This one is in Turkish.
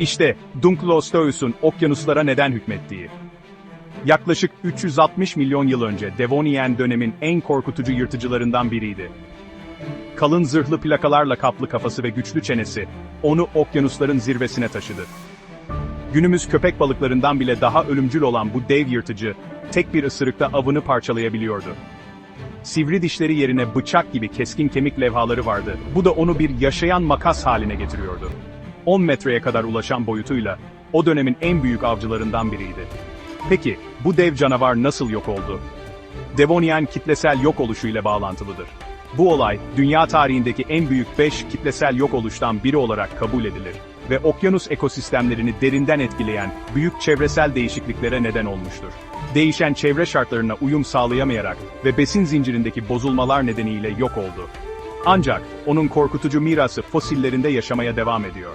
İşte Dunkleosteus'un okyanuslara neden hükmettiği. Yaklaşık 360 milyon yıl önce Devonian dönemin en korkutucu yırtıcılarından biriydi. Kalın zırhlı plakalarla kaplı kafası ve güçlü çenesi, onu okyanusların zirvesine taşıdı. Günümüz köpek balıklarından bile daha ölümcül olan bu dev yırtıcı, tek bir ısırıkta avını parçalayabiliyordu. Sivri dişleri yerine bıçak gibi keskin kemik levhaları vardı. Bu da onu bir yaşayan makas haline getiriyordu. 10 metreye kadar ulaşan boyutuyla, o dönemin en büyük avcılarından biriydi. Peki, bu dev canavar nasıl yok oldu? Devonian kitlesel yok oluşu ile bağlantılıdır. Bu olay, dünya tarihindeki en büyük 5 kitlesel yok oluştan biri olarak kabul edilir ve okyanus ekosistemlerini derinden etkileyen büyük çevresel değişikliklere neden olmuştur. Değişen çevre şartlarına uyum sağlayamayarak ve besin zincirindeki bozulmalar nedeniyle yok oldu. Ancak onun korkutucu mirası fosillerinde yaşamaya devam ediyor.